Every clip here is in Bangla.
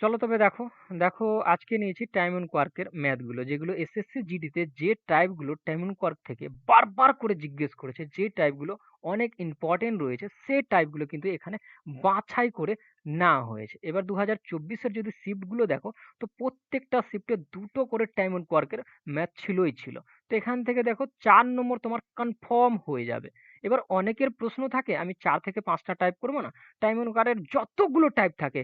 চলো তবে দেখো, দেখো আজকে নিয়েছি টাইম অ্যান্ড কোয়ার্কের ম্যাথগুলো যেগুলো এসএসসি জিডিতে যে টাইপগুলো টাইম কোয়ার্ক থেকে বারবার করে জিজ্ঞেস করেছে যে টাইপগুলো অনেক ইম্পর্টেন্ট রয়েছে সেই টাইপগুলো কিন্তু এখানে বাছাই করে না হয়েছে। এবার দু হাজার চব্বিশের যদি শিফটগুলো দেখো তো প্রত্যেকটা শিফটে দুটো করে টাইম অ্যান্ড কোয়ার্কের ম্যাথ ছিলই ছিল। তো এখান থেকে দেখো চার নম্বর তোমার কনফার্ম হয়ে যাবে। এবার অনেকের প্রশ্ন থাকে, আমি চার থেকে পাঁচটা টাইপ করব না। টাইম অনুকারের যতগুলো টাইপ থাকে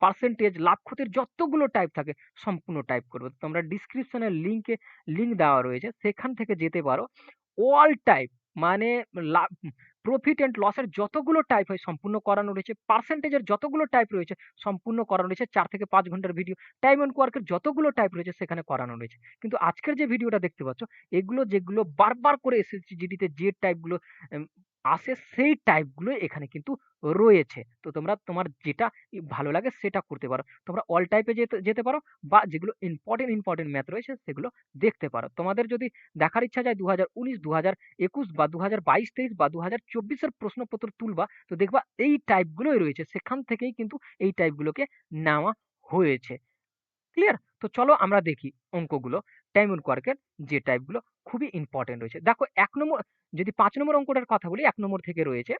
পার্সেন্টেজ লাভ ক্ষতির যতগুলো টাইপ থাকে, সম্পূর্ণ টাইপ করব। তোমরা ডিসক্রিপশনের লিঙ্কে লিঙ্ক দেওয়া রয়েছে। সেখান থেকে যেতে পারো। অল টাইপ মানে লাভ প্রফিট অ্যান্ড লসের যতগুলো টাইপ হয় সম্পূর্ণ করানো রয়েছে পার্সেন্টেজের যতগুলো টাইপ রয়েছে সম্পূর্ণ করানো রয়েছে, চার থেকে পাঁচ ঘণ্টার ভিডিও টাইম অ্যান্ড ওয়ার্কের যতগুলো টাইপ রয়েছে সেখানে করানো রয়েছে। কিন্তু আজকের যে ভিডিওটা দেখতে পাচ্ছ, এগুলো যেগুলো বারবার করে এসএসসি জিডিতে যে টাইপগুলো আসে সেই টাইপগুলো এখানে কিন্তু রয়েছে। তো তোমরা তোমার যেটা ভালো লাগে সেটা করতে পারো। তোমরা অল টাইপে যেতে যেতে পারো বা যেগুলো ইম্পর্টেন্ট ইম্পর্টেন্ট ম্যাথ রয়েছে সেগুলো দেখতে পারো। তোমাদের যদি দেখার ইচ্ছা যায় দু হাজার উনিশ দু হাজার একুশ বা দু হাজার বাইশ, তেইশ বা দু হাজার চব্বিশের প্রশ্নপত্র তুলবা, তো দেখবা এই টাইপগুলোই রয়েছে। সেখান থেকেই কিন্তু এই টাইপগুলোকে নেওয়া হয়েছে। ক্লিয়ার তো চলো আমরা দেখি অঙ্কগুলো। টাইম কোয়ার্কের যে টাইপগুলো খুবই ইম্পর্টেন্ট রয়েছে। দেখো, এক নম্বর, যদি পাঁচ নম্বর অঙ্কটার কথা বলি, এক নম্বর থেকে রয়েছে,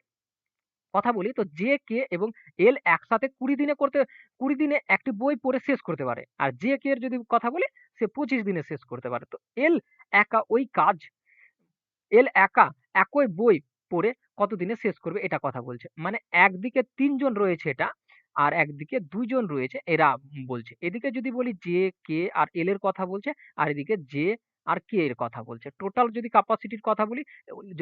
কথা বলি তো যে, কে এবং এল একসাথে কুড়ি দিনে করতে, কুড়ি দিনে একটি বই পড়ে শেষ করতে পারে। আর যে, কে এর যদি কথা বলি, সে পঁচিশ দিনে শেষ করতে পারে। তো এল একা ওই কাজ, এল একা একই বই পড়ে কত দিনে শেষ করবে এটা কথা বলছে। মানে একদিকে তিনজন রয়েছে এটা আর একদিকে দুইজন রয়েছে, এরা বলছে। এদিকে যদি বলি যে, কে আর এল এর কথা বলছে, আর এদিকে যে আর কে এর কথা বলছে। টোটাল যদি ক্যাপাসিটির কথা বলি,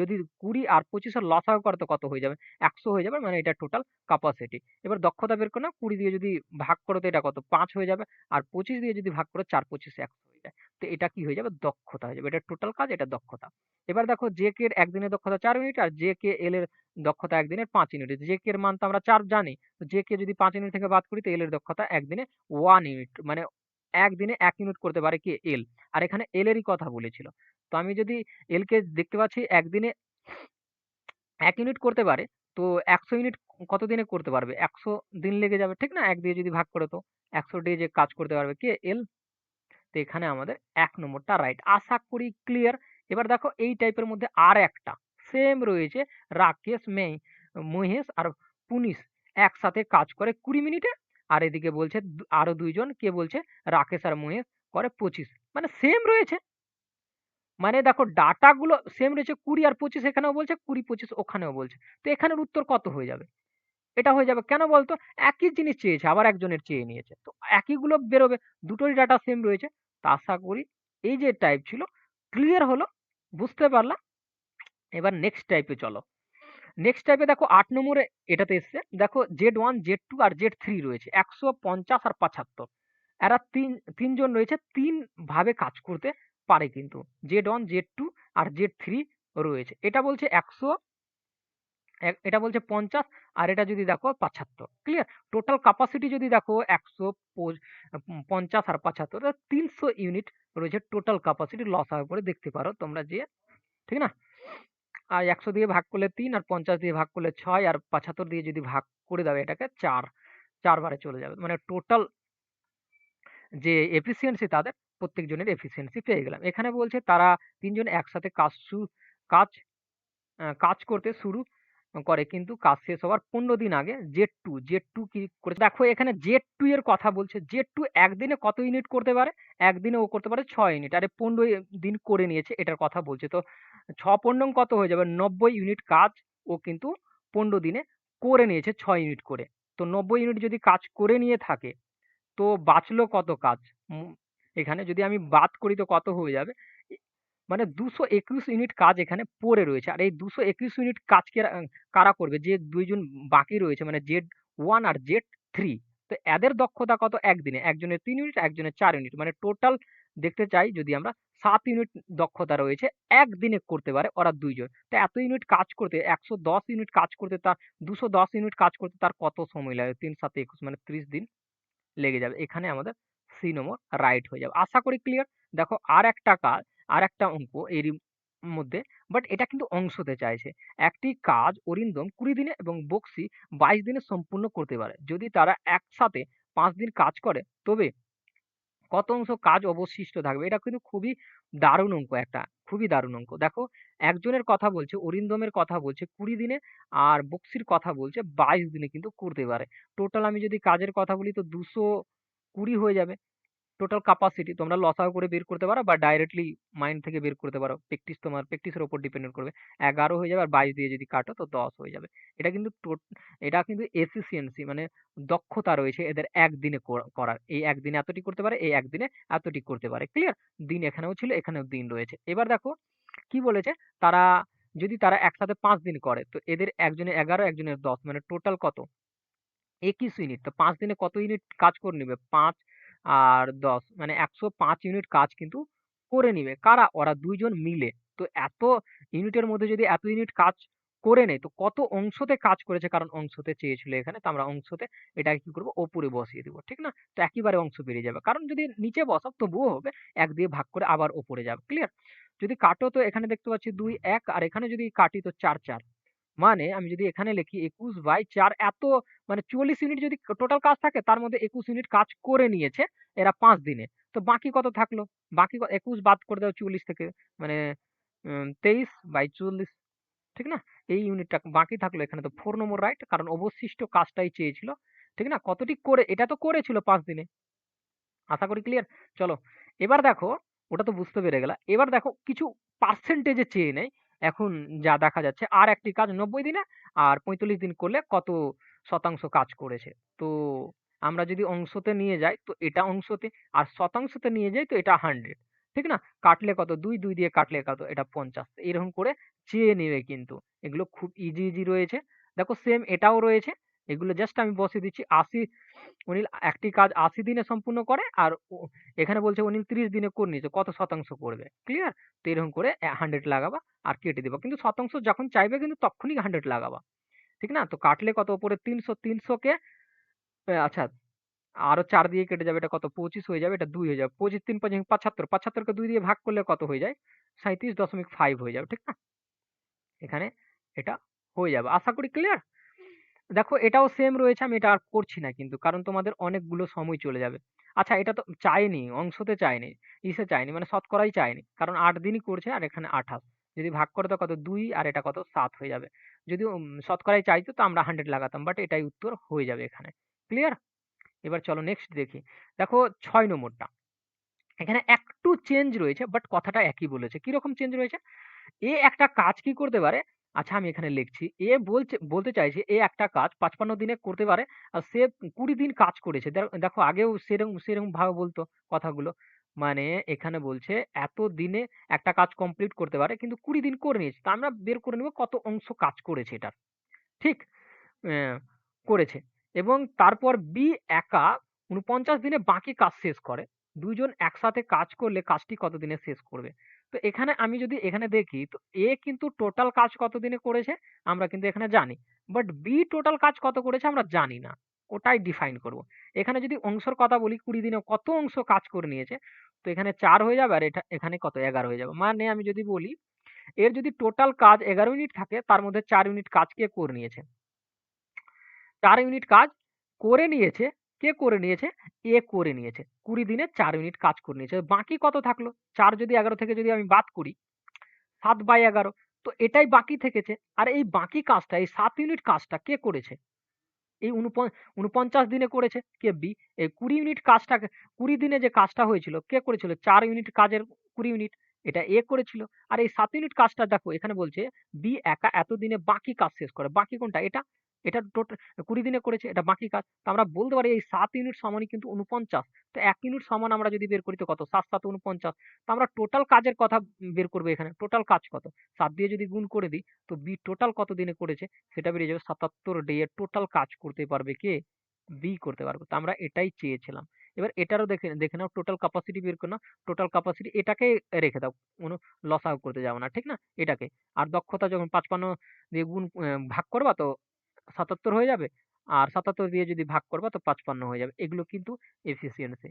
যদি কুড়ি আর পঁচিশের করে তো কত হয়ে যাবে? একশো হয়ে যাবে মানে এটা টোটাল ক্যাপাসিটি এবার দক্ষতা বের করে না কুড়ি দিয়ে যদি ভাগ করো তো এটা কত? পাঁচ হয়ে যাবে, আর পঁচিশ দিয়ে যদি ভাগ করো, চার, পঁচিশে, একশো হয়ে যায়। তো এটা কি হয়ে যাবে? দক্ষতা হয়ে যাবে। এটা টোটাল কাজ, এটা দক্ষতা। এবার দেখো যে কে এর একদিনের দক্ষতা চার ইউনিট আর যে কে এল এর দক্ষতা একদিনের পাঁচ ইউনিট যে কে এর মান তো আমরা চার জানি। যে কে যদি পাঁচ ইউনিট থেকে বাদ করি, তো এল এর দক্ষতা একদিনে ওয়ান ইউনিট মানে একদিনে এক ইউনিট করতে পারে কি এল আর এখানে এল এরই কথা বলেছিল। তো আমি যদি এল কে দেখতে পাচ্ছি, একদিনে এক ইউনিট করতে পারে, তো একশো ইউনিট কত দিনে করতে পারবে? একশো দিন লেগে যাবে, ঠিক না? এক দিয়ে যদি ভাগ করে তো। একশো ডে যে কাজ করতে পারবে কে? এল তো এখানে আমাদের এক নম্বরটা রাইট আশা করি ক্লিয়ার এবার দেখো এই টাইপের মধ্যে আর একটা। সেম রয়েছে রাকেশ মে মহেশ আর পুনিশ। একসাথে কাজ করে কুড়ি মিনিটে। আর এদিকে বলছে আরও দুইজন। কে বলছে? রাকেশ আর মহেশ করে পঁচিশ। মানে সেম রয়েছে। মানে দেখো ডাটাগুলো সেম রয়েছে কুড়ি আর পঁচিশ এখানেও বলছে, কুড়ি পঁচিশ ওখানেও বলছে। তো এখানের উত্তর কত হয়ে যাবে? এটা হয়ে যাবে। কেন বলতো? একই জিনিস চেয়েছে, আবার একজনের চেয়ে নিয়েছে। তো একইগুলো বেরোবে। দুটোই ডাটা সেম রয়েছে। তা আশা করি এই যে টাইপ ছিল ক্লিয়ার হলো, বুঝতে পারলাম। এবার নেক্সট টাইপে চলো। নেক্সট টাইপে দেখো আট নম্বরে এটাতে এসছে। দেখো জেড ওয়ান জেড টু আর জেড থ্রি রয়েছে। একশো পঞ্চাশ আর পঁচাত্তর। এরা তিন, তিনজন রয়েছে। তিন ভাবে কাজ করতে পারে কিন্তু। জেড ওয়ান জেড টু আর জেড থ্রি রয়েছে। এটা বলছে একশো এটা বলছে পঞ্চাশ, আর এটা যদি দেখো পঁচাত্তর ক্লিয়ার টোটাল ক্যাপাসিটি যদি দেখো একশো পঞ্চাশ আর পঁচাত্তর তিনশো ইউনিট রয়েছে টোটাল ক্যাপাসিটি লস হওয়ার পরে দেখতে পারো তোমরা যে, ঠিক না? আর একশো দিয়ে ভাগ করলে তিন, আর পঞ্চাশ দিয়ে ভাগ করলে ছয়, আর পঁচাত্তর দিয়ে যদি ভাগ করে দাও এটাকে চার চারবারে চলে যাবে। মানে টোটাল যে এফিসিয়েন্সি তাদের প্রত্যেকজনের এফিসিয়েন্সি পেয়ে গেলাম। এখানে বলছে তারা তিনজন একসাথে কাজ কাজ কাজ করতে শুরু করে। কিন্তু কাজ শেষ হওয়ার পনেরো দিন আগে জেড টু জেড টু কি করে দেখো, এখানে জেড টু এর কথা বলছে। জেড টু একদিনে কত ইউনিট করতে পারে? একদিনে ও করতে পারে ছয় ইউনিট। আরে, পনেরো দিন করে নিয়েছে, এটার কথা বলছে। তো ছ পনেরো কত হয়ে যাবে? নব্বই ইউনিট কাজ ও কিন্তু পনেরো দিনে করে নিয়েছে ছয় ইউনিট করে। তো নব্বই ইউনিট যদি কাজ করে নিয়ে থাকে, তো বাঁচলো কত কাজ? এখানে যদি আমি বাদ করি তো কত হয়ে যাবে? মানে দুশো একুশ ইউনিট কাজ এখানে পড়ে রয়েছে। আর এই দুশো একুশ ইউনিট কাজ কারা করবে? যে দুইজন বাকি রয়েছে মানে জেড ওয়ান আর জেড থ্রি, তো এদের দক্ষতা কত? একদিনে। একজনের তিন ইউনিট, একজনের চার ইউনিট। মানে টোটাল দেখতে চাই যদি আমরা, সাত ইউনিট দক্ষতা রয়েছে, একদিনে করতে পারে ওরা দুইজন। তো এত ইউনিট কাজ করতে, একশো দশ ইউনিট কাজ করতে তার, দুশো দশ ইউনিট কাজ করতে তার কত সময় লাগে? তিন সাথে একুশ মানে ত্রিশ দিন লেগে যাবে। এখানে আমাদের সি নম্বর রাইট হয়ে যাবে। আশা করি ক্লিয়ার? দেখো, আর একটা কাজ আর একটা অঙ্ক এরই মধ্যে বাট এটা কিন্তু অংশতে চাইছে। একটি কাজ অরিন্দম ২০ দিনে এবং বক্সি ২২ দিনে সম্পূর্ণ করতে পারে। যদি তারা একসাথে পাঁচ দিন কাজ করে তবে কত অংশ কাজ অবশিষ্ট থাকবে? এটা কিন্তু খুবই দারুণ অঙ্ক একটা। খুবই দারুণ অঙ্ক। দেখো একজনের কথা বলছে, অরিন্দমের কথা বলছে ২০ দিনে আর বক্সির কথা বলছে ২২ দিনে কিন্তু করতে পারে। টোটাল আমি যদি কাজের কথা বলি তো ২২০ হয়ে যাবে। টোটাল ক্যাপাসিটি তোমরা লসাও করে বের করতে পারো বা ডাইরেক্টলি মাইন্ড থেকে বের করতে পারো। প্র্যাকটিস তোমার প্র্যাকটিসের উপর ডিপেন্ডেন্ট করবে। ১১ হয়ে যাবে আর ২২ দিয়ে যদি কাটো তো ১০ হয়ে যাবে। এটা কিন্তু এটা কিন্তু এফিসিয়েন্সি মানে দক্ষতা রয়েছে এদের একদিনে করার। এই একদিনে এতটি করতে পারে, এই একদিনে এতটি করতে পারে। ক্লিয়ার? দিন এখানেও ছিল, এখানেও দিন রয়েছে। এবার দেখো কি বলেছে? তারা যদি তারা একসাথে পাঁচ দিন করে তো এদের একজনের ১১ একজনের ১০ মানে টোটাল কত? ২১ ইউনিট। তো পাঁচ দিনে কত ইউনিট কাজ করে নেবে ৫ আর ১০ মানে ১০৫ ইউনিট কাজ কিন্তু করে নিবে। কারা? ওরা দুইজন মিলে। তো এত ইউনিটের মধ্যে যদি এত ইউনিট কাজ করে নেয় তো কত অংশতে কাজ করেছে কারণ অংশতে চেয়েছিল এখানে। তো আমরা অংশতে এটাকে কি করব ওপরে বসিয়ে দিব। ঠিক না? তো একইবারে অংশ বেরিয়ে যাবে। কারণ যদি নিচে বসাও তবুও হবে। এক দিয়ে ভাগ করে আবার ওপরে যাবে। ক্লিয়ার? যদি কাটো তো এখানে দেখতে পাচ্ছি ২, ১ আর এখানে যদি কাটি তো ৪, ৪ মানে আমি যদি এখানে লিখি ২১/৪ এত মানে ৪০ ইউনিট যদি টোটাল কাজ থাকে, তার মধ্যে ২১ ইউনিট কাজ করে নিয়েছে এরা পাঁচ দিনে। তো বাকি কত থাকল? বাকি একুশ বাদ করে দাও ৪০ থেকে মানে তেইশ ২৩/৪০ ঠিক না? এই ইউনিটটা বাকি থাকল এখানে তো ফোর নম্বর রাইট কারণ অবশিষ্ট কাজটাই চেয়েছিল। ঠিক না? কতটি করে, এটা তো করেছিল পাঁচ দিনে। আশা করি ক্লিয়ার? চলো, এবার দেখো, ওটা তো বুঝতে পেরে গেলা। এবার দেখো, কিছু পার্সেন্টেজে চেয়ে নেয়। এখন যা দেখা যাচ্ছে আর একটি কাজ ৯০ দিনে আর ৪৫ দিন করলে কত শতাংশ কাজ করেছে। তো আমরা যদি অংশতে নিয়ে যাই তো এটা অংশতে আর শতাংশতে নিয়ে যাই তো এটা 100 ঠিক না? কাটলে কত ২, ২ দিয়ে কাটলে কত? এটা ৫০ এরকম করে চেয়ে নেবে কিন্তু। এগুলো খুব ইজি, ইজি রয়েছে। দেখো সেম এটাও রয়েছে। এগুলো জাস্ট আমি বসিয়ে দিচ্ছি ৮০ উনি একটি কাজ ৮০ দিনে সম্পূর্ণ করে আর এখানে বলছে উনি ৩০ দিনে করে নিয়েছে। কত শতাংশ করবে? ক্লিয়ার? তো এরকম করে ১০০ লাগাবা আর কেটে দিবা। কিন্তু শতাংশ যখন চাইবে কিন্তু তখনই ১০০ লাগাবা। ঠিক না? তো কাটলে কত উপরে ৩০০, ৩০০ কে আচ্ছা আরও চার দিয়ে কেটে যাবে। এটা কত? ২৫ হয়ে যাবে। এটা দুই হয়ে যাবে। ২৫, ৩ ৫ ৭৫ ৭৫ কে ২ দিয়ে ভাগ করলে কত হয়ে যায়? ৩৭.৫ হয়ে যাবে। ঠিক না? এখানে এটা হয়ে যাবে। আশা করি ক্লিয়ার? দেখো এটাও সেম রয়েছে। আমি এটা আর করছি না কিন্তু। কারণ তোমাদের অনেকগুলো সময় চলে যাবে। আচ্ছা এটা তো চায়নি, অংশতে চায়নি, ইসে চায়নি মানে শতকরাই চায়নি। কারণ আট দিনই করছে আর এখানে ২৮ যদি ভাগ করে দাও কত? দুই আর এটা কত? সাত হয়ে যাবে। যদি শতকরাই চাইতো তো আমরা 100 লাগাতাম। বাট এটাই উত্তর হয়ে যাবে এখানে। ক্লিয়ার? এবার চলো নেক্সট দেখি। দেখো ছয় নম্বরটা। এখানে একটু চেঞ্জ রয়েছে বাট কথাটা একই বলেছে। কীরকম চেঞ্জ রয়েছে? এ একটা কাজ কি করতে পারে? আচ্ছা আমি এখানে লিখছি। এ বলছে, বলতে চাইছে, এ একটা কাজ ৫৫ দিনে করতে পারে। আর সে ২০ দিন কাজ করেছে। দেখো আগেও সেরকম সেরকম ভাবে বলতো কথাগুলো। মানে এখানে বলছে, এত দিনে একটা কাজ কমপ্লিট করতে পারে, কিন্তু ২০ দিন করে নিয়েছে। তা আমরা বের করে নেব কত অংশ কাজ করেছে এটার। ঠিক? করেছে এবং তারপর বি একা ৪৯ দিনে বাকি কাজ শেষ করে। ২ জন একসাথে কাজ করলে কাজটি কত দিনে শেষ করবে? তো এখানে আমি যদি এখানে দেখি, তো এ কিন্তু টোটাল কাজ কত দিনে করেছে? আমরা কিন্তু এখানে জানি। বাট বি টোটাল কাজ কত করেছে আমরা জানি না। ওটাই ডিফাইন করব। এখানে যদি অংশের কথা বলি ২০ দিনে কত অংশ কাজ করে নিয়েছে? তো এখানে চার হয়ে যাবে আর এটা, এখানে কত? ১১ হয়ে যাবে। মানে আমি যদি বলি, এর যদি টোটাল কাজ ১১ ইউনিট থাকে, তার মধ্যে চার ইউনিট কাজ কে করে নিয়েছে? চার ইউনিট কাজ করে নিয়েছে। কে করে নিয়েছে? এ করে নিয়েছে। ২০ দিনে ৪ ইউনিট কাজ করে নিয়েছে। বাকি কত থাকল? ৪ যদি ১১ থেকে যদি আমি বাদ করি ৭/১১ তো এটাই বাকি থেকেছে। আর এই বাকি কাজটা, এই ৭ ইউনিট কাজটা কে করেছে? এই উনপ ৪৯ দিনে করেছে কে? বি। এই ২০ ইউনিট কাজটাকে ২০ দিনে যে কাজটা হয়েছিল, কে করেছিল? ৪ ইউনিট কাজের ২০ ইউনিট এটা এ করেছিল। আর এই সাত ইউনিট কাজটা দেখো, এখানে বলছে বি একা এতদিনে বাকি কাজ শেষ করে। বাকি কোনটা? এটা। এটা টোটা ২০ দিনে করেছে, এটা বাকি কাজ। তো আমরা বলতে পারি এই সাত ইউনিট সমানই কিন্তু ৪৯ তো এক ইউনিট সমান আমরা যদি বের করি তো কত? ৭ ৭ ৪৯ তো আমরা টোটাল কাজের কথা বের করব এখানে। টোটাল কাজ কত? সাত দিয়ে যদি গুণ করে দিই, তো বি টোটাল কত দিনে করেছে? সেটা বেরিয়ে যাবে ৭৭ ডে টোটাল কাজ করতে পারবে কে? বি করতে পারবে। তো আমরা এটাই চেয়েছিলাম। এবার এটারও দেখে দেখে নাও, টোটাল ক্যাপাসিটি বের করে নাও। টোটাল ক্যাপাসিটি এটাকে রেখে দাও। কোনো লসাগু করতে যাব না। ঠিক না? এটাকে। আর দক্ষতা যখন ৫৫ দিয়ে গুণ ভাগ করবা তো ৭৭ হয়ে যাবে। আর ৭৭ দিয়ে যদি ভাগ করবা তো ৫৫ হয়ে যাবে। এগুলো কিন্তু এফিসিয়েন্সি।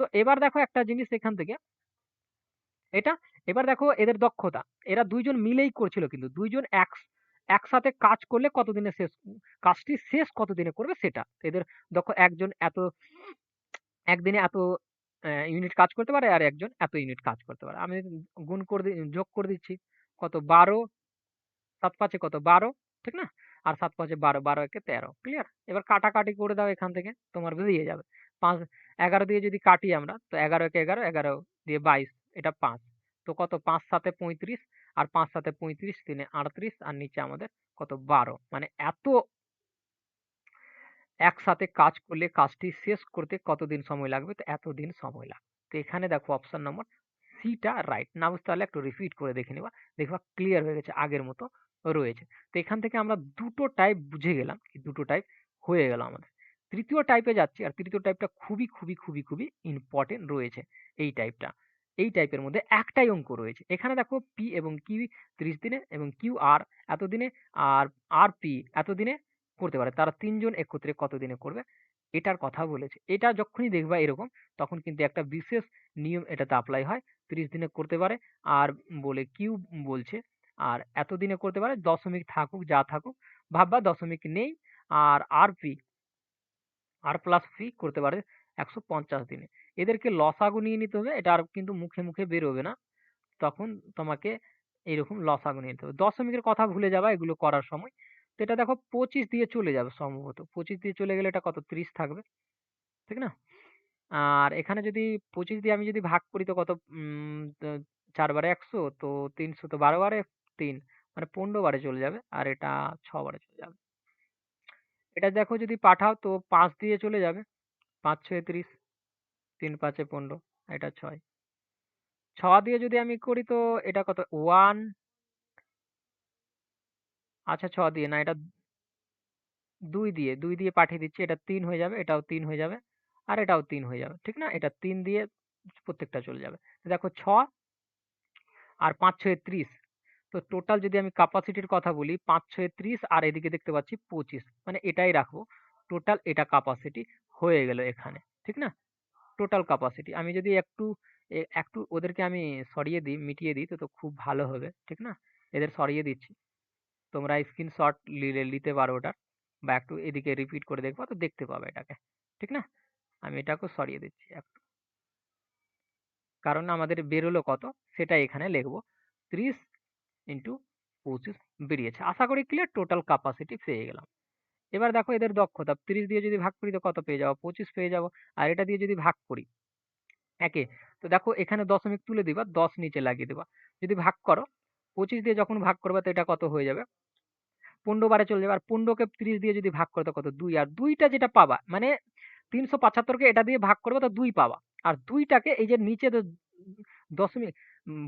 তো এবার দেখো একটা জিনিস এখান থেকে। এটা, এবার দেখো এদের দক্ষতা। এরা দুইজন মিলেই করছিল কিন্তু। দুইজন এক, একসাথে কাজ করলে কতদিনে শেষ, কাজটি শেষ কতদিনে করবে সেটা। এদের দক্ষ একজন এত, একদিনে এত ইউনিট কাজ করতে পারে আর একজন এত ইউনিট কাজ করতে পারে। আমি গুণ করে যোগ করে দিচ্ছি। কত বারো, সাত পাঁচে কত বারো, ঠিক না? আর সাত পাঁচে বারো বারো একে তেরো ক্লিয়ার এবার কাটাকাটি করে দাও এখান থেকে, তোমার বেরিয়ে যাবে। পাঁচ, এগারো দিয়ে যদি কাটি আমরা, তো এগারো একে এগারো এগারো দিয়ে বাইশ, এটা পাঁচ। তো কত? পাঁচ সাথে পঁয়ত্রিশ, আর পাঁচ সাথে পঁয়ত্রিশ, তিনে আটত্রিশ, আর নিচে আমাদের কত? বারো। মানে এত একসাথে কাজ করলে, কাজটি শেষ করতে কতদিন সময় লাগবে? তো এতদিন সময় লাগবে। তো এখানে দেখো অপশন নম্বর সিটা রাইট না বুঝতে পারলে একটু রিপিট করে দেখে নেবা। দেখবা ক্লিয়ার হয়ে গেছে আগের মতো। রয়েছে। তো এখান থেকে আমরা দুটো টাইপ বুঝে গেলাম দুটো টাইপ হয়ে গেল আমাদের। তৃতীয় টাইপে যাচ্ছি আর তৃতীয় টাইপটা খুবই খুবই খুবই খুবই ইম্পর্টেন্ট রয়েছে এই টাইপটা এই টাইপের মধ্যে একটাই অঙ্ক রয়েছে। এখানে দেখো পি এবং কিউ ত্রিশ দিনে এবং কিউ আর এতদিনে আর আর পি এতদিনে করতে পারে। তারা তিনজন একত্রে কতদিনে করবে? এটার কথা বলেছে। এটা যখনই দেখবা এরকম, তখন কিন্তু একটা বিশেষ নিয়ম এটাতে অ্যাপ্লাই হয়। ত্রিশ দিনে করতে পারে। আর বলে কিউ বলছে আর এতদিনে করতে পারে দশমিক থাকুক, যা থাকুক, ভাববা দশমিক নেই আর R P R plus P করতে পারে একশো পঞ্চাশ দিনে। এদেরকে লসাগু নিয়ে নিতে হবে, এটা আর কিন্তু মুখে মুখে বেরোবে না। তখন তোমাকে এরকম লসাগু নিয়ে নিতে হবে। দশমিকের কথা ভুলে যাবা এগুলো করার সময়। তো এটা দেখো পঁচিশ দিয়ে চলে যাবে সম্ভবত। পঁচিশ দিয়ে চলে গেলে এটা কত? ত্রিশ থাকবে। ঠিক না? আর এখানে যদি পঁচিশ দিয়ে আমি যদি ভাগ করি তো কত? চার বারে একশো, তো তিনশো, তো বারো বারে তিন মানে পনেরো বারে চলে যাবে আর এটা ছ বারে চলে যাবে। এটা দেখো যদি পাঠাও তো পাঁচ দিয়ে চলে যাবে। পাঁচ ছয় ত্রিশ, তিন পাঁচে পনেরো, এটা ছয়। ছ দিয়ে যদি আমি করি তো এটা কত? ওয়ান। আচ্ছা ছ দিয়ে না, এটা দুই দিয়ে দুই দিয়ে পাঠিয়ে দিচ্ছি, এটা তিন হয়ে যাবে, এটাও তিন হয়ে যাবে আর এটাও তিন হয়ে যাবে, ঠিক না? এটা তিন দিয়ে প্রত্যেকটা চলে যাবে। দেখো ছ আর পাঁচ ছয় ত্রিশ তো টোটাল যদি আমি ক্যাপাসিটির কথা বলি পাঁচ ছয় ত্রিশ আর এদিকে দেখতে পাচ্ছি পঁচিশ। মানে এটাই রাখব। টোটাল এটা ক্যাপাসিটি হয়ে গেল এখানে, ঠিক না? টোটাল ক্যাপাসিটি আমি যদি একটু একটু ওদেরকে আমি সরিয়ে দিই, মিটিয়ে দিই, তো তো খুব ভালো হবে, ঠিক না? এদের সরিয়ে দিচ্ছি। তোমরা স্ক্রিনশট নিতে পারো ওটার বা একটু এদিকে রিপিট করে দেখবা, তো দেখতে পাবে এটাকে, ঠিক না? আমি এটাকেও সরিয়ে দিচ্ছি একটু। কারণ আমাদের বেরোলো কত? সেটা এখানে লিখব। ত্রিশ ইন্টু পঁচিশ বেরিয়েছে। আশা করি ক্লিয়ার টোটাল ক্যাপাসিটি পেয়ে গেলাম। এবার দেখো এদের দক্ষতা, তিরিশ দিয়ে যদি ভাগ করি তো কত পেয়ে যাব? পঁচিশ পেয়ে যাব। আর এটা দিয়ে যদি ভাগ করি, একে, তো দেখো এখানে দশমিক তুলে দিবা, দশ নিচে লাগিয়ে দেবা। যদি ভাগ করো, পঁচিশ দিয়ে যখন ভাগ করবে তো এটা কত হয়ে যাবে? পনেরো বারে চলে যাবে। আর পনেরোকে তিরিশ দিয়ে যদি ভাগ করো তো কত? দুই। আর দুইটা যেটা পাবা মানে তিনশো পঁচাত্তরকে এটা দিয়ে ভাগ করবে তো দুই পাবা। আর দুইটাকে এই যে নিচে দশমিক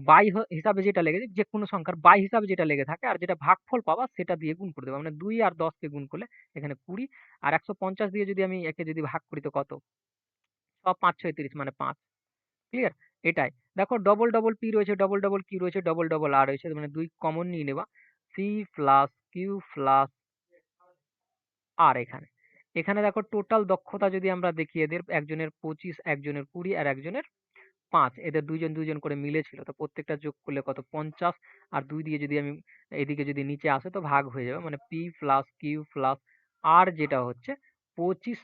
বাই হিসাবে যেটা লেগে যে কোনো সংখ্যার বাই হিসাবে যেটা লেগে থাকে আর যেটা ভাগফল পাবা সেটা দিয়ে গুণ করে দেবা। মানে দুই আর দশকে গুণ করলে এখানে কুড়ি আর একশো পঞ্চাশ দিয়ে যদি আমি একে যদি ভাগ করি তো কত? সব পাঁচ, ছয়, তিরিশ মানে পাঁচ। ক্লিয়ার এটাই। দেখো ডবল ডবল পি রয়েছে ডবল ডবল কি রয়েছে ডবল ডবল আর রয়েছে মানে দুই কমন নিয়ে নেবা। C plus Q plus R এখানে। এখানে দেখো টোটাল দক্ষতা যদি আমরা দেখি এদের একজনের পঁচিশ, একজনের কুড়ি আর একজনের পাঁচ, এদের দুইজন দুইজন করে মিলেছিল তো প্রত্যেকটা যোগ করলে কত? পঞ্চাশ। আর দুই দিয়ে যদি আমি এদিকে যদি নিচে আসে তো ভাগ হয়ে যাবে। মানে P plus Q plus R যেটা হচ্ছে পঁচিশ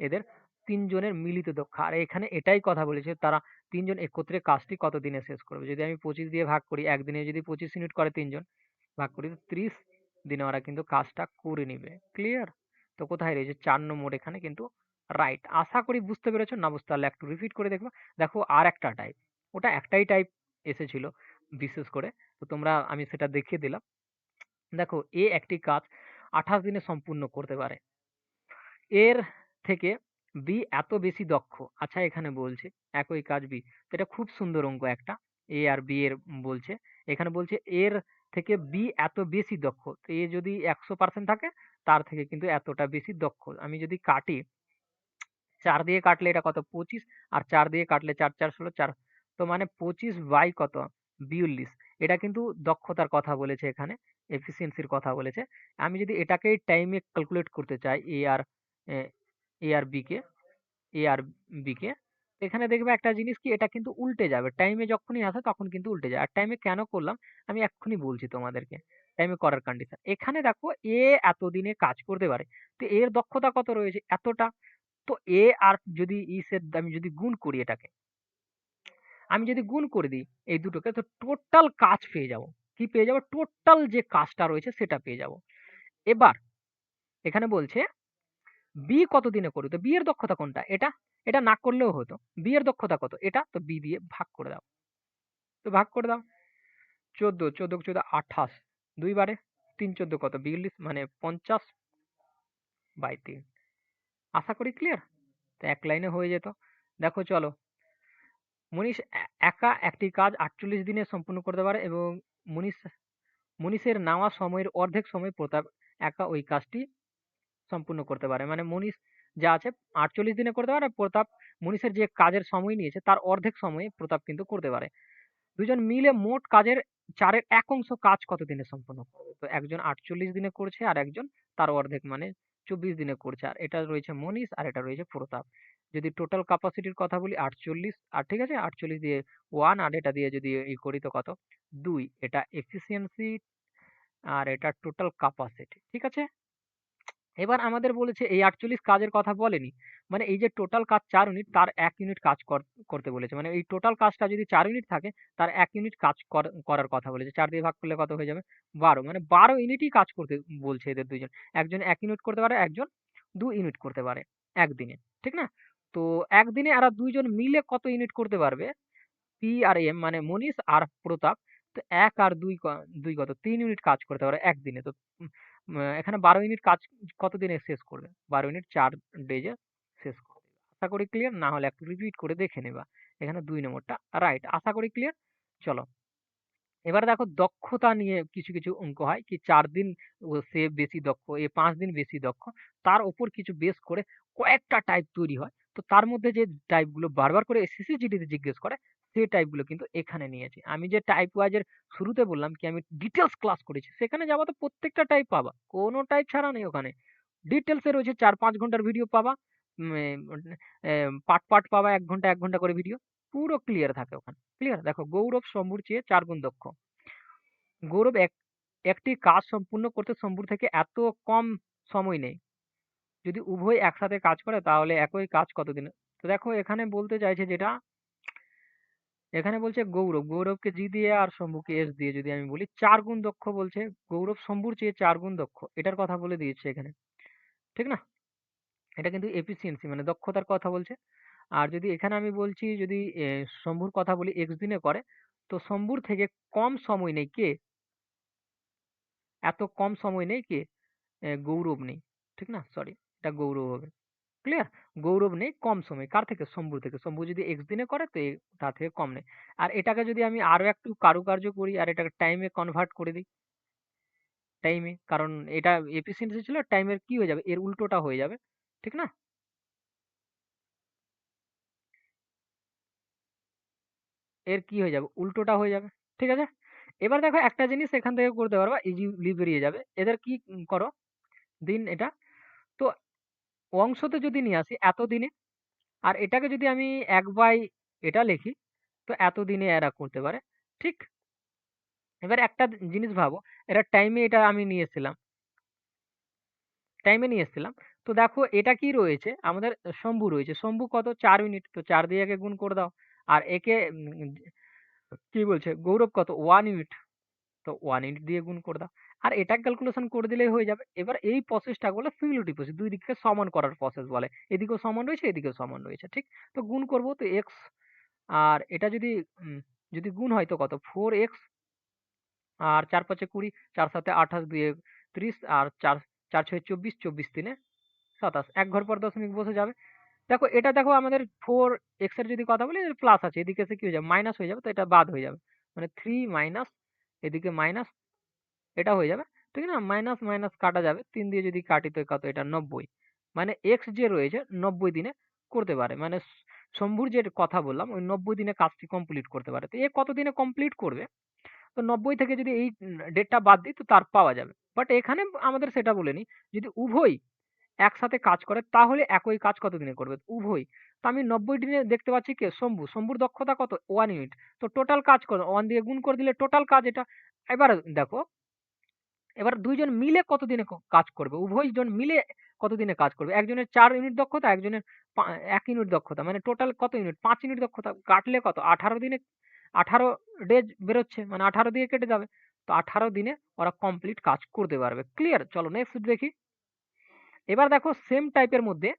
এদের তিনজনের মিলিত দক্ষ। আর এখানে এটাই কথা বলেছে তারা তিনজন একত্রে কাজটি কত দিনে শেষ করবে? যদি আমি পঁচিশ দিয়ে ভাগ করি, একদিনে যদি পঁচিশ ইউনিট করে তিনজন ভাগ করি, তো ত্রিশ দিনে ওরা কিন্তু কাজটা করে নিবে। ক্লিয়ার তো কোথায় রয়েছে? চার নম্বর এখানে কিন্তু রাইট আশা করি বুঝতে পেরেছ। না বুঝতে পারলে একটু রিপিট করে দেখব। দেখো, আর একটা টাইপ ওটা একটাই টাইপ এসেছিল বিশেষ করে। তো তোমরা, আমি সেটা দেখিয়ে দিলাম। দেখো, এ একটি কাজ আঠাশ দিনে সম্পূর্ণ করতে পারে। এর থেকে বি এত বেশি দক্ষ। আচ্ছা এখানে বলছে একই কাজ বি এটা খুব সুন্দর অঙ্ক একটা। এ আর বি এর বলছে। এখানে বলছে এর থেকে বি এত বেশি দক্ষ। তো এ যদি একশো পার্সেন্ট থাকে, তার থেকে কিন্তু এতটা বেশি দক্ষ। আমি যদি কাটি চার দিয়ে কাটলে এটা কত? পঁচিশ। আর চার দিয়ে কাটলে চার চার ষোলো, চার। তো মানে পঁচিশ বাই কত? বিয়াল্লিশ। এটা কিন্তু দক্ষতার কথা বলেছে এখানে এফিসিয়েন্সির কথা বলেছে। আমি যদি এটাকে টাইমে ক্যালকুলেট করতে চাই এ আর এ আর বি কে এ আর বি কে, এখানে দেখবে একটা জিনিস কি, এটা কিন্তু উল্টে যাবে। টাইমে যখনই আসে তখন কিন্তু উল্টে যায়। আর টাইমে কেন করলাম? আমি এক্ষুনি বলছি তোমাদেরকে। টাইমে করার কন্ডিশন এখানে দেখো এ এতদিনে কাজ করতে পারে। তো এর দক্ষতা কত রয়েছে? এতটা। তো এ আর যদি ইসের আমি যদি গুণ করি এটাকে, আমি যদি গুণ করে দিই এই দুটোকে, তো টোটাল কাজ পেয়ে যাব। কি পেয়ে যাব? টোটাল যে কাজটা রয়েছে সেটা পেয়ে যাব। এবার, এখানে বলছে বি কত দিনে করবে? তো বি এর দক্ষতা কোনটা? এটা এটা না করলেও হতো। বি এর দক্ষতা কত? এটা, তো বি দিয়ে ভাগ করে দাও। তো ভাগ করে দাও। চোদ্দ চোদ্দ চোদ্দ, আঠাশ। দুইবারে তিন, চোদ্দ কত? বিয়াল্লিশ মানে পঞ্চাশ বাই তিন। আশা করি ক্লিয়ার তো এক লাইনে হয়ে যেত। দেখো চলো। মনীষ একা একটি কাজ আটচল্লিশ দিনে সম্পূর্ণ করতে পারে এবং মনীষ মনীষের নেওয়া সময়ের অর্ধেক সময় প্রতাপ একা ওই কাজটি সম্পূর্ণ করতে পারে। মানে মনীষ যা আছে আটচল্লিশ দিনে করতে পারে, প্রতাপ মনীষের যে কাজের সময় নিয়েছে তার অর্ধেক সময়ে প্রতাপ কিন্তু করতে পারে। দুজন মিলে মোট কাজের চারের এক অংশ কাজ কত দিনে সম্পন্ন করবে? তো একজন আটচল্লিশ দিনে করছে আর একজন তার অর্ধেক মানে চব্বিশ দিনে করছে। আর এটা রয়েছে মনীষ আর এটা রয়েছে প্রতাপ। যদি টোটাল ক্যাপাসিটির কথা বলি, আটচল্লিশ, আর ঠিক আছে? আটচল্লিশ দিয়ে ওয়ান আর এটা দিয়ে যদি ই করি তো কত? দুই। এটা এফিসিয়েন্সি আর এটা টোটাল ক্যাপাসিটি ঠিক আছে? এবার আমাদের বলেছে, এই আটচল্লিশ কাজের কথা বলেনি। মানে এই যে টোটাল কাজ চার ইউনিট তার এক ইউনিট কাজ কর- করতে বলেছে। মানে এই টোটাল কাজটা যদি চার ইউনিট থাকে, তার এক ইউনিট কাজ কর- করার কথা বলেছে। চার দিয়ে ভাগ করলে কত হয়ে যাবে? বারো। মানে বারো ইউনিটই কাজ করতে বলছে এদের দুজন একজন এক ইউনিট করতে পারে, একজন দু ইউনিট করতে পারে একদিনে। ঠিক না? তো একদিনে আর দুইজন মিলে কত ইউনিট করতে পারবে? পি আর এম মানে মনীষ আর প্রতাপ। তো এক আর দুই দুই কত? তিন ইউনিট কাজ করতে পারে একদিনে। তো এখানে বারো ইউনিট কাজ কত দিনে শেষ করবে? বারো ইউনিট চার ডেজে শেষ করবে। আশা করি ক্লিয়ার না হলে একটু রিপিট করে দেখে নেবা। এখানে দুই নম্বরটা রাইট আশা করি ক্লিয়ার চলো। এবার দেখো দক্ষতা নিয়ে কিছু কিছু অঙ্ক হয় কি চার দিন সে বেশি দক্ষ, এ পাঁচ দিন বেশি দক্ষ, তার ওপর কিছু বেস করে কয়েকটা টাইপ তৈরি হয়। তো তার মধ্যে যে টাইপগুলো বারবার করে সিসিজিডিতে জিজ্ঞেস করে সেই টাইপগুলো কিন্তু এখানে নিয়েছি। আমি যে টাইপ ওয়াইজের শুরুতে বললাম কি, আমি ডিটেলস ক্লাস করেছি, সেখানে যাব তো প্রত্যেকটা টাইপ পাবা, কোনো টাইপ ছাড়া নেই ওখানে। ডিটেলসে রয়েছে চার পাঁচ ঘণ্টার ভিডিও পাবা পার্ট পার্ট পাবা, এক ঘণ্টা এক ঘণ্টা করে ভিডিও পুরো ক্লিয়ার থাকে ওখানে ক্লিয়ার দেখো, গৌরব শম্ভুর চেয়ে চার গুণ দক্ষ। গৌরব এক, একটি কাজ সম্পূর্ণ করতে শম্ভুর থেকে এত কম সময় নেই। যদি উভয় একসাথে কাজ করে, তাহলে একই কাজ কতদিনে? তো দেখো, এখানে বলতে চাইছে যেটা এখানে বলছে গৌরব। গৌরবকে জি দিয়ে আর শম্ভুকে এস দিয়ে যদি আমি বলি, চার গুণ দক্ষ বলছে। গৌরব শম্ভুর চেয়ে চার গুণ দক্ষ। এটার কথা বলে দিয়েছে এখানে। ঠিক না? এটা কিন্তু এফিসিয়েন্সি মানে দক্ষতার কথা বলছে। আর যদি এখানে আমি বলছি, যদি শম্ভুর কথা বলি এক্স দিনে করে, তো শম্ভুর থেকে কম সময় নেই কে? এত কম সময় নেই কে? গৌরব নেই। ঠিক না? সরি এটা গৌরব হবে। ক্লিয়ার গৌরব নেই কম সময়। কার থেকে? শম্ভু থেকে। শম্ভু যদি এক্স দিনে করে, তো তার থেকে কম নেই। আর এটাকে যদি আমি আরও একটু কারুকার্য করি, আর এটাকে টাইমে কনভার্ট করে দিই টাইমে কারণ এটা এফিসিয়েন্সি ছিল টাইমের কি হয়ে যাবে? এর উল্টোটা হয়ে যাবে, ঠিক না? এর কি হয়ে যাবে? উল্টোটা হয়ে যাবে, ঠিক আছে? এবার দেখো একটা জিনিস এখান থেকে করতে পারবা ইজিলি বেরিয়ে যাবে। এদের কি করো? দিন এটা অংশতে যদি নিয়ে আসি এতদিনে, আর এটাকে যদি আমি এক বাই এটা লিখি, তো এতদিনে এরা করতে পারে। ঠিক? এবার একটা জিনিস ভাবো, এটা টাইমে এটা আমি নিয়ে এসেছিলাম। টাইমে নিয়ে এসেছিলাম। তো দেখো, এটা কি রয়েছে? আমাদের শম্ভু রয়েছে। শম্ভু কত? চার মিনিট। তো চার দিয়ে একে গুণ করে দাও। আর একে কি বলছে? গৌরব কত? ওয়ান ইউনিট তো ওয়ান ইউনিট দিয়ে গুণ করে দাও। আর এটা ক্যালকুলেশন করে দিলেই হয়ে যাবে। এবার এই প্রসেসটা বলে সিমিলিটি প্রসেস দুই দিককে সমান করার প্রসেস বলে। এদিকেও সমান রয়েছে, এদিকেও সমান রয়েছে, ঠিক? তো গুণ করব তো এক্স আর এটা যদি যদি গুণ হয় তো কত? ফোর এক্স আর চার পাঁচে কুড়ি, চার সাথে আঠাশ দুয়ে ত্রিশ, আর চার চার ছয় চব্বিশ চব্বিশ তিনে সাতাশ। এক ঘর পর দশমিক বসে যাবে। দেখো, এটা দেখো আমাদের ফোর এক্সের যদি কথা বলি প্লাস আছে। এদিকে এসে কি হয়ে যাবে? মাইনাস হয়ে যাবে, তো এটা বাদ হয়ে যাবে। মানে থ্রি মাইনাস এদিকে মাইনাস এটা হয়ে যাবে। ঠিক না মাইনাস মাইনাস কাটা যাবে। তিন দিয়ে যদি কাটি তো কত? এটা নব্বই। মানে এক্স যে রয়েছে, নব্বই দিনে করতে পারে। মানে শম্ভুর যে কথা বললাম, ওই নব্বই দিনে কাজটি কমপ্লিট করতে পারে। তো এ কত দিনে কমপ্লিট করবে? তো নব্বই থেকে যদি এই ডেটটা বাদ দিই, তো তার পাওয়া যাবে। বাট এখানে আমাদের সেটা বলেনি যদি উভয় একসাথে কাজ করে, তাহলে একই কাজ কত দিনে করবে? উভয়। তো আমি নব্বই দিনে দেখতে পাচ্ছি কে? শম্ভু। শম্ভুর দক্ষতা কত? ওয়ান ইউনিট তো টোটাল কাজ কত ওয়ান দিয়ে গুণ করে দিলে টোটাল কাজ এটা। এবার দেখো এবার দুইজন মিলে কতদিনে কাজ করবে? উভয় জন মিলে কতদিনে কাজ করবে? একজনের চার ইউনিট দক্ষতা, একজনের এক ইউনিট দক্ষতা। মানে টোটাল কত ইউনিট? পাঁচ ইউনিট দক্ষতা কাটলে কত? আঠারো দিনে, আঠারো ডেজ বেরোচ্ছে মানে আঠারো দিয়ে কেটে যাবে। তো আঠারো দিনে ওরা কমপ্লিট কাজ করতে পারবে। ক্লিয়ার চলো নেক্সট দেখি। এবার দেখো সেম টাইপের মধ্যে,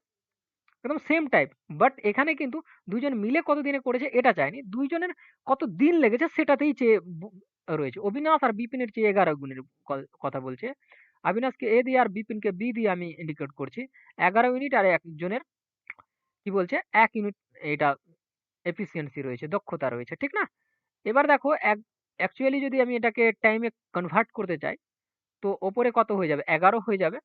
একদম সেম টাইপ বাট এখানে কিন্তু দুইজন মিলে কত দিনে করেছে এটা চাইনি। দুইজনের কত দিন লেগেছে সেটাতেই চেয়ে রয়েছে। অবিনাশ আর বিপিনের চেয়ে এগারো গুণের কথা বলছে। অবিনাশকে এ দিয়ে আর বিপিনকে বি দিয়ে আমি ইন্ডিকেট করছি। এগারো ইউনিট আর একজনের কি বলছে? এক ইউনিট এটা এফিসিয়েন্সি রয়েছে, দক্ষতা রয়েছে, ঠিক না? এবার দেখো, এক অ্যাকচুয়ালি যদি আমি এটাকে টাইমে কনভার্ট করতে চাই, তো ওপরে কত হয়ে যাবে? এগারো হয়ে যাবে।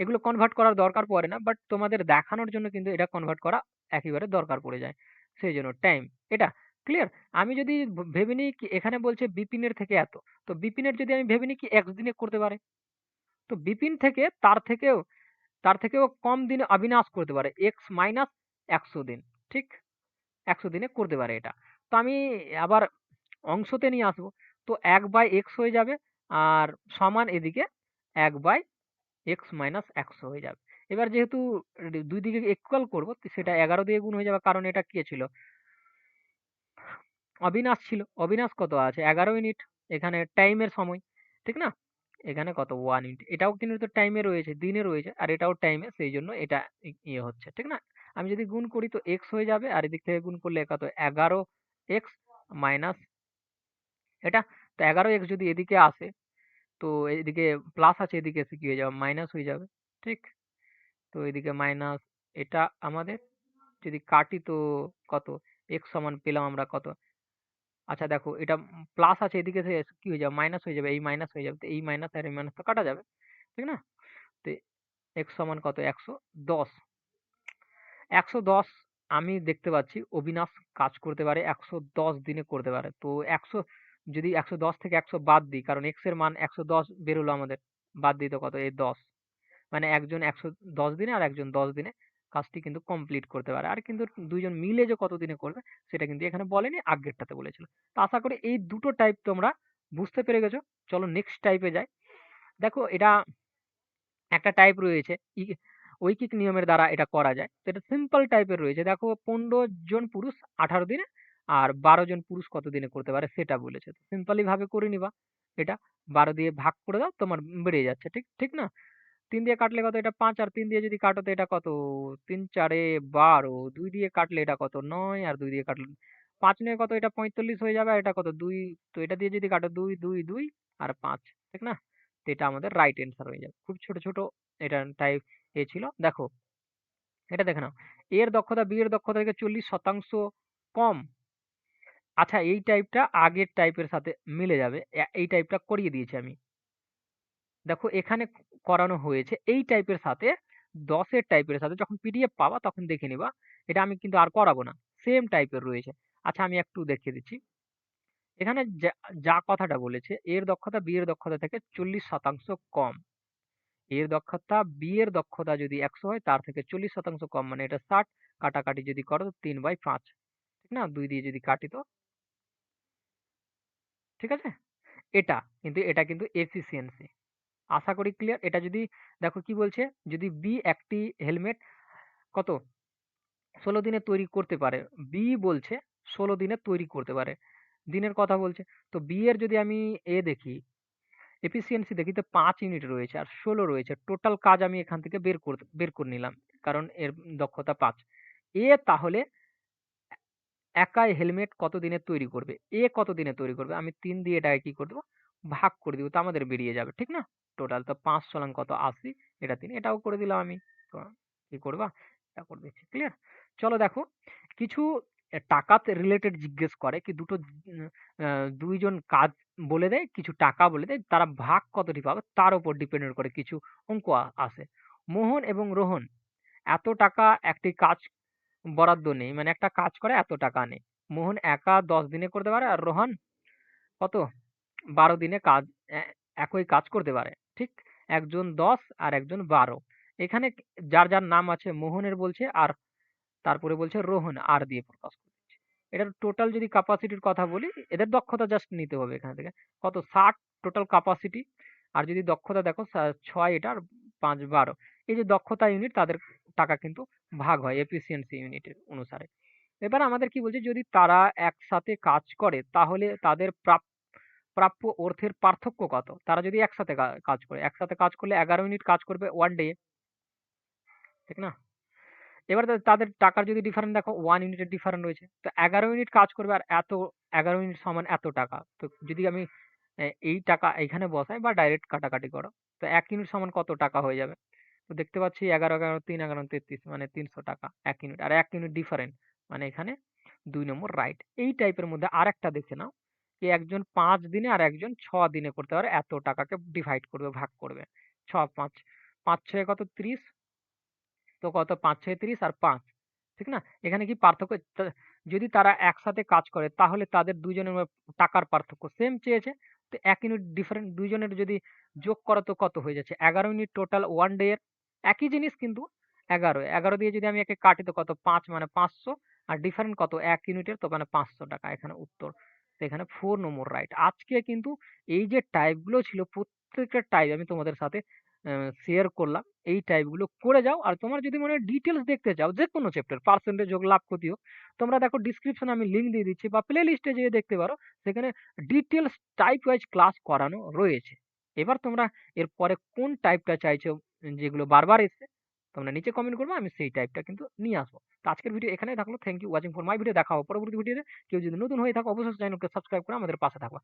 এগুলো কনভার্ট করার দরকার পড়ে না বাট তোমাদের দেখানোর জন্য কিন্তু এটা কনভার্ট করা একেবারে দরকার পড়ে যায়। সেই জন্য টাইম এটা। ক্লিয়ার আমি যদি ভেবে নিই কি এখানে বলছে বিপিনের থেকে এত, তো বিপিনের যদি আমি ভেবে নিই কি এক দিনে করতে পারে? তো বিপিন থেকে তার থেকেও তার থেকেও কম দিনে অবিনাশ করতে পারে এক্স মাইনাস একশো দিন, ঠিক? একশো দিনে করতে পারে এটা। তো আমি আবার অংশতে নিয়ে আসব, তো এক বাই এক্স হয়ে যাবে আর সমান এদিকে এক বাই এক্স মাইনাস একশো হয়ে যাবে। এবার যেহেতু দুই দিকে ইকুয়াল করব, সেটা এগারো দিয়ে গুণ হয়ে যাবে, কারণ এটা কি ছিল? অবিনাশ ছিল। অবিনাশ কত আছে? এগারো ইউনিট এখানে টাইমের সময়। ঠিক না? এখানে কত? ওয়ান ইউনিট এটাও কিন্তু টাইমে রয়েছে, দিনে রয়েছে, আর এটাও টাইমে সেই জন্য এটা ইয়ে হচ্ছে। ঠিক না? আমি যদি গুণ করি তো এক্স হয়ে যাবে, আর এদিক থেকে গুণ করলে কত? এগারো এক্স মাইনাস এটা? তো এগারো এক্স যদি এদিকে আসে, তো এদিকে প্লাস আছে, এদিকে এসে কি হয়ে যাবে? মাইনাস হয়ে যাবে। ঠিক? তো এদিকে মাইনাস এটা আমাদের। যদি কাটি তো কত? এক্স সমান পেলাম আমরা কত? আচ্ছা দেখো এটা প্লাস আছে এদিকে এসে কি হয়ে যাবে? মাইনাস হয়ে যাবে, এই মাইনাস হয়ে যাবে, তো এই মাইনাস আর এই মাইনাস তো কাটা যাবে, ঠিক না? তো এক্স সমান কত? একশো দশ। একশো দশ আমি দেখতে পাচ্ছি অবিনাশ কাজ করতে পারে, একশো দশ দিনে করতে পারে। তো একশো, যদি একশো দশ থেকে একশো বাদ দিই, কারণ এক্সের মান একশো দশ বেরোলো আমাদের, বাদ দিতে কত? এই দশ। মানে একজন একশো দশ দিনে আর একজন দশ দিনে। কাজটি কিন্তু কমপ্লিট করতে পারে। আর কিন্তু দুইজন মিলে যে কত দিনে করবে, সেটা কিন্তু এখানে বলেনি, আগেরটাতে বলেছিল। তো আশা করি এই দুটো টাইপ তোমরা বুঝতে পেরে গেছো। চলো নেক্সট টাইপে যাই। দেখো, এটা একটা টাইপ রয়েছে ঐকিক নিয়মের দ্বারা এটা করা যায়। তো এটা সিম্পল টাইপের রয়েছে। দেখো, পনেরো জন পুরুষ আঠারো দিনে আর বারো জন পুরুষ কত দিনে করতে পারে সেটা বলেছে। সিম্পলি ভাবে করে নিবা। এটা বারো দিয়ে ভাগ করে দাও, তোমার বেড়ে যাচ্ছে। ঠিক ঠিক না? তিন দিয়ে কাটলে কত? এটা পাঁচ আর তিন দিয়ে যদি কাটো তো এটা কত? তিন চারে বারো। দুই দিয়ে কাটলে এটা কত? নয় আর দুই দিয়ে কাটলে পাঁচ নয় কত? এটা পঁয়তাল্লিশ হয়ে যাবে আর এটা কত? দুই। তো এটা দিয়ে যদি কাটো দুই দুই দুই আর পাঁচ, ঠিক না? তো এটা আমাদের রাইট অ্যান্সার হয়ে যাবে। খুব ছোট ছোট এটা টাইপ এ ছিল। দেখো, এটা দেখে নাও। এর দক্ষতা বি এর দক্ষতা থেকে চল্লিশ শতাংশ কম। আচ্ছা এই টাইপটা আগের টাইপের সাথে মিলে যাবে। এই টাইপটা করিয়ে দিয়েছি আমি। দেখো এখানে করানো হয়েছে, এই টাইপের সাথে দশের টাইপের সাথে যখন পিডিএফ পাবা তখন দেখে নিবা, এটা আমি কিন্তু আর করাবো না সেম টাইপের রয়েছে। আচ্ছা আমি একটু দেখিয়ে দিচ্ছি। এখানে যা কথাটা বলেছে, এর দক্ষতা বি এর দক্ষতা থেকে চল্লিশ শতাংশ কম। এর দক্ষতা বি এর দক্ষতা যদি একশো হয়, তার থেকে চল্লিশ শতাংশ কম মানে এটা ষাট, কাটাকাটি যদি করো তিন বাই পাঁচ, ঠিক না? দুই দিয়ে যদি কাটি তো, ঠিক আছে? এটা, কিন্তু এটা কিন্তু এফিসিয়েন্সি আশা করি ক্লিয়ার এটা যদি, দেখো কি বলছে? যদি বি একটি হেলমেট কত? ষোলো দিনে তৈরি করতে পারে। বি বলছে ষোলো দিনে তৈরি করতে পারে। দিনের কথা বলছে। তো বি এর যদি আমি এ দেখি এফিসিয়েন্সি দেখি, তো পাঁচ ইউনিট রয়েছে আর ষোলো রয়েছে। টোটাল কাজ আমি এখান থেকে বের করতে বের করে নিলাম, কারণ এর দক্ষতা পাঁচ। এ তাহলে একাই হেলমেট কত দিনে তৈরি করবে? এ কত দিনে তৈরি করবে? আমি তিন দিয়ে এটাকে কি করে দেবো? ভাগ করে দিব, তো আমাদের বেরিয়ে যাবে, ঠিক না? টোটাল তো পাঁচ সলাং কত, আশি, এটা তিন, এটাও করে দিলাম আমি। কি করবা? এটা করে দিচ্ছি ক্লিয়ার চলো দেখো, কিছু টাকাতে রিলেটেড জিজ্ঞেস করে কি দুটো দুইজন কাজ বলে দেয়, কিছু টাকা বলে দেয়, তারা ভাগ কতটি পাবে, তার উপর ডিপেন্ড করে কিছু অঙ্ক আসে মোহন এবং রোহন, এত টাকা একটি কাজ বরাদ্দ নেই মানে একটা কাজ করে এত টাকা নেই। মোহন একা দশ দিনে করতে পারে আর রোহন কত? বারো দিনে কাজ একই কাজ করতে পারে। ঠিক একজন ১০ আর একজন ১২ এখানে যার, যার নাম আছে মোহনের বলছে আর তারপরে বলছে রোহন আর দিয়ে প্রকাশ করছে। এটার টোটাল যদি ক্যাপাসিটির কথা বলি এদের দক্ষতা জাস্ট নিতে হবে এখান থেকে। কত ৬০ টোটাল ক্যাপাসিটি আর যদি দক্ষতা দেখো ছয় এটা আর ৫ ১২ এই যে দক্ষতা ইউনিট তাদের টাকা কিন্তু ভাগ হয় এফিসিয়েন্সি ইউনিটের অনুসারে। এবার আমাদের কি বলছে যদি তারা একসাথে কাজ করে তাহলে তাদের প্রাপ প্রাপ্য অর্থের পার্থক্য কত? তারা যদি একসাথে কাজ করে। একসাথে কাজ করলে এগারো মিনিট কাজ করবে 1 ডে ঠিক না? এবার তাদের টাকার যদি ডিফারেন্ট দেখো 1 ইউনিটের ডিফারেন্ট রয়েছে। তো এগারো মিনিট কাজ করবে আর এত ১১ ইউনিট সমান এত টাকা। তো যদি আমি এই টাকা এইখানে বসাই বা ডাইরেক্ট কাটাকাটি করো। তো এক ইউনিট সমান কত টাকা হয়ে যাবে? তো দেখতে পাচ্ছি ১১, ১১, ৩, ১১, ৩৩ মানে ৩০০ টাকা এক ইউনিট। আর এক ইউনিট ডিফারেন্ট মানে এখানে দুই নম্বর রাইট। এই টাইপের মধ্যে আর একটা দেখে নাও যে একজন ৫ দিনে আর একজন ৬ দিনে করতে পারে এত টাকাকে ডিভাইড করবে, ভাগ করবে। ৬, ৫, ৫ ছয়ে কত? ৩০ তো কত? ৫ ছয়ে ৩০ আর ৫ ঠিক না? এখানে কি পার্থক্য? যদি তারা একসাথে কাজ করে তাহলে তাদের ২ জনের টাকার পার্থক্য সেম চেয়েছে। তো ১ ইউনিট ডিফারেন্ট ২ জনের যদি যোগ করো তো কত হয়ে যাচ্ছে? ১১ ইউনিট টোটাল 1 ডে এর একই জিনিস কিন্তু ১১, ১১ দিয়ে যদি আমি একে কাটি তো কত? পাঁচ মানে ৫০০ আর ডিফারেন্ট কত? ১ ইউনিটের তো মানে ৫০০ টাকা। এখানে উত্তর। এখানে ৪ নম্বর রাইট। আজকে কিন্তু এই যে টাইপগুলো ছিল প্রত্যেকটা টাইপ আমি তোমাদের সাথে শেয়ার করলাম। এই টাইপগুলো করে যাও। আর তোমার যদি মনে ডিটেইলস দেখতে চাও যেকোনো চ্যাপ্টার পার্সেন্টেজ হোক, লাভ ক্ষতি হোক, তোমরা দেখো ডেসক্রিপশনে আমি লিংক দিয়ে দিচ্ছি বা প্লে লিস্টে যেয়ে দেখতে পারো। সেখানে ডিটেইলস টাইপ ওয়াইজ ক্লাস করানো রয়েছে। এবার তোমরা এরপরে কোন টাইপটা চাইছো যেগুলো বারবার এসছে তোমরা নিচে কমেন্ট করবে, আমি সেই টাইপটা কিন্তু নিয়ে আসব। তো আজকের ভিডিও এখানে থাকল। Thank you watching for my video. দেখা হবে পরবর্তী ভিডিওতে। কেউ যদি নতুন হয়ে থাকো, অবশ্যই চ্যানেলকে সাবস্ক্রাইব করে আমাদের পাশে থাকবা।